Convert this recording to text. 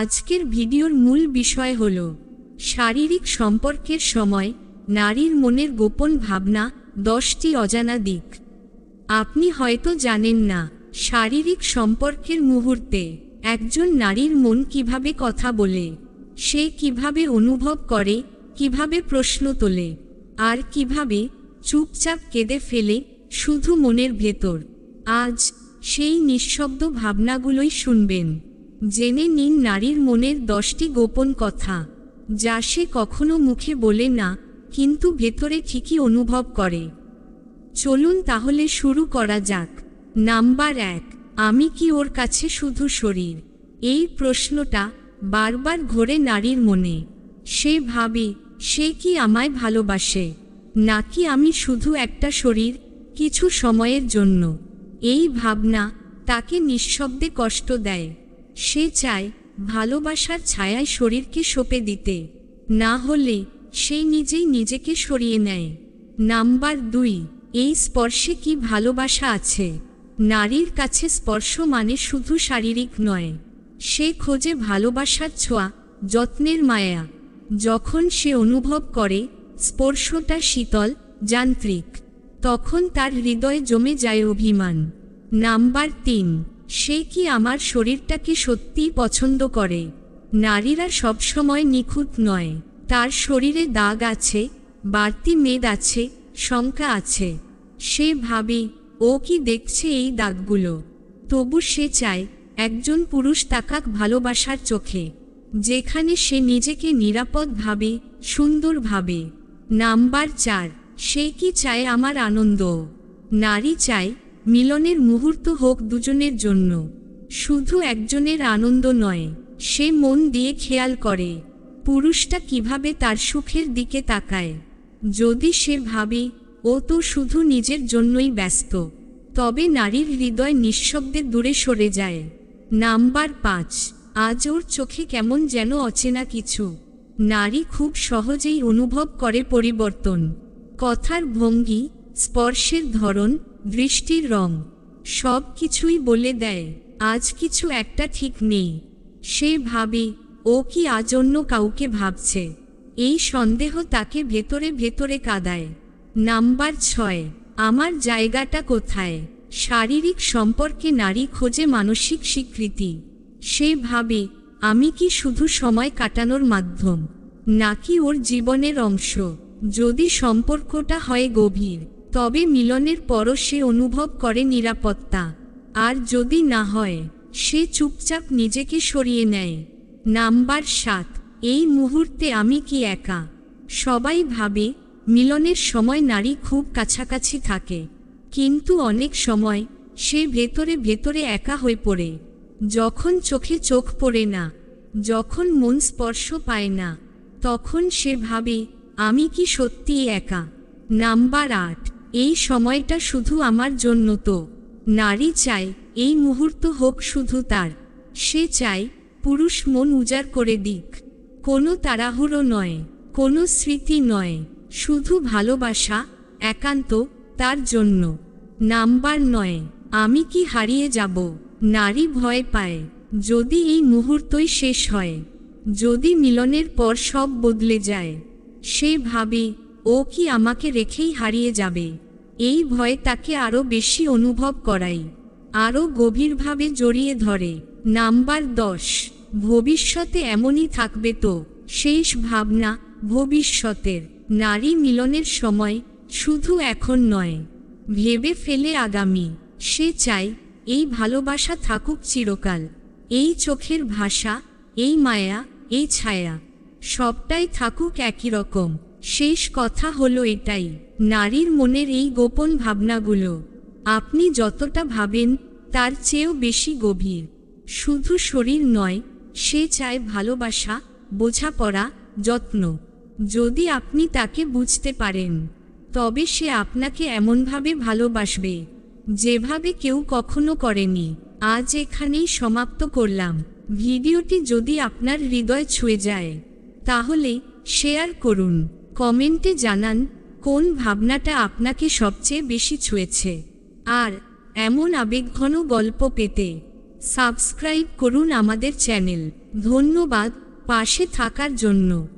আজকের ভিডিওর মূল বিষয় হল শারীরিক সম্পর্কের সময় নারীর মনের গোপন ভাবনা দশটি অজানা দিক। আপনি হয়তো জানেন না শারীরিক সম্পর্কের মুহূর্তে একজন নারীর মন কীভাবে কথা বলে, সে কীভাবে অনুভব করে, কীভাবে প্রশ্ন তোলে, আর কীভাবে চুপচাপ কেঁদে ফেলে শুধু মনের ভেতর। আজ সেই নিঃশব্দ ভাবনাগুলোই শুনবেন। জেনে নিন নারীর মনের দশটি গোপন কথা, যা সে কখনো মুখে বলে না, কিন্তু ভেতরে ঠিকই অনুভব করে। চলুন তাহলে শুরু করা যাক। নাম্বার এক, আমি কি ওর কাছে শুধু শরীর? এই প্রশ্নটা বারবার ঘোরে নারীর মনে। সে ভাবে, সে কি আমায় ভালোবাসে? নাকি আমি শুধু একটা শরীর কিছু সময়ের জন্য? এই ভাবনা তাকে নিঃশব্দে কষ্ট দেয়। সে চায় ভালোবাসার ছায়ায় শরীরকে সঁপে দিতে। না হলে সে নিজেই নিজেকে সরিয়ে নেয়। নাম্বার দুই, এই স্পর্শে কি ভালোবাসা আছে? নারীর কাছে স্পর্শ মানে শুধু শারীরিক নয়। সে খোঁজে ভালোবাসার ছোঁয়া, যত্নের মায়া। যখন সে অনুভব করে, স্পর্শটা শীতল, যান্ত্রিক। তখন তার হৃদয়ে জমে যায় অভিমান। নাম্বার তিন সে কি আমার শরীরটাকে সত্যিই পছন্দ করে? নারীরা সবসময় নিখুঁত নয়। তার শরীরে দাগ আছে, বাড়তি মেদ আছে, শঙ্কা আছে। সে ভাবে, ও কি দেখছে এই দাগগুলো? তবু সে চায়, একজন পুরুষ তাকাক ভালোবাসার চোখে। যেখানে সে নিজেকে নিরাপদ ভাবে, সুন্দর ভাবে। নাম্বার চার, সে কি চায় আমার আনন্দ? নারী চায় মিলনের মুহূর্ত হোক দুজনের জন্য। শুধু একজনের আনন্দ নয়, সে মন দিয়ে খেয়াল করে, পুরুষটা কীভাবে তার সুখের দিকে তাকায়। যদি সে ভাবে, ও তো শুধু নিজের জন্যই ব্যস্ত, তবে নারীর হৃদয় নিঃশব্দে দূরে সরে যায়। নাম্বার পাঁচ, আজ ওর চোখে কেমন যেন অচেনা কিছু। নারী খুব সহজেই অনুভব করে পরিবর্তন। কথার ভঙ্গি, স্পর্শের ধরন দৃষ্টির রং, সব কিছুই বলে দেয়, আজ কিছু একটা ঠিক নেই। সে ভাবে, ও কি আজ অন্য কাউকে ভাবছে? এই সন্দেহ তাকে ভেতরে ভেতরে কাদায়। নাম্বার ছয়, আমার জায়গাটা কোথায়? শারীরিক সম্পর্কে নারী খোঁজে মানসিক স্বীকৃতি। সে ভাবে, আমি কি শুধু সময় কাটানোর মাধ্যম, নাকি ওর জীবনের অংশ? যদি সম্পর্কটা হয় গভীর তবে মিলনের পরও সে অনুভব করে নিরাপত্তা। আর যদি না হয়, সে চুপচাপ নিজেকে সরিয়ে নেয়। নাম্বার সাত, এই মুহূর্তে আমি কি একা? সবাই ভাবে, মিলনের সময় নারী খুব কাছাকাছি থাকে। কিন্তু অনেক সময়, সে ভেতরে ভেতরে একা হয়ে পড়ে। যখন চোখে চোখ পড়ে না, যখন মন স্পর্শ পায় না, তখন সে ভাবে, আমি কি সত্যিই একা? নাম্বার আট এই সময়টা শুধু আমার জন্য তো। নারী চায়, এই মুহূর্ত হোক শুধু তার। সে চায়, পুরুষ মন উজাড় করে দিক। কোনো তাড়াহুড়ো নয়, কোনো স্মৃতি নয়, শুধু ভালোবাসা, একান্ত, তার জন্য। নাম্বার নয়, আমি কি হারিয়ে যাব? নারী ভয় পায়, যদি এই মুহূর্তই শেষ হয়। যদি মিলনের পর সব বদলে যায়। সে ভাবে ও কি আমাকে রেখেই হারিয়ে যাবে? এই ভয় তাকে আরও বেশি অনুভব করাই। আরও গভীরভাবে জড়িয়ে ধরে। নাম্বার দশ, ভবিষ্যতে এমনই থাকবে তো? শেষ ভাবনা, ভবিষ্যতের। নারী মিলনের সময় শুধু এখন নয়। ভেবে ফেলে আগামী। সে চায়, এই ভালোবাসা থাকুক চিরকাল। এই চোখের ভাষা, এই মায়া, এই ছায়া, সবটাই থাকুক একই রকম। শেষ কথা হলো এটাই, নারীর মনের এই গোপন ভাবনাগুলো। আপনি যতটা ভাবেন, তার চেয়েও বেশি গভীর। শুধু শরীর নয়, সে চায় ভালোবাসা, বোঝাপড়া, যত্ন। যদি আপনি তাকে বুঝতে পারেন, তবে সে আপনাকে এমনভাবে ভালোবাসবে, যেভাবে কেউ কখনো করেনি। আজ এখানেই সমাপ্ত করলাম। ভিডিওটি যদি আপনার হৃদয় ছুঁয়ে যায়, তাহলে শেয়ার করুন। কমেন্টে জানান, কোন ভাবনাটা আপনাকে সবচেয়ে বেশি ছুঁয়েছে? আর, এমন আবেগঘন গল্প পেতে সাবস্ক্রাইব করুন আমাদের চ্যানেল। ধন্যবাদ, পাশে থাকার জন্য।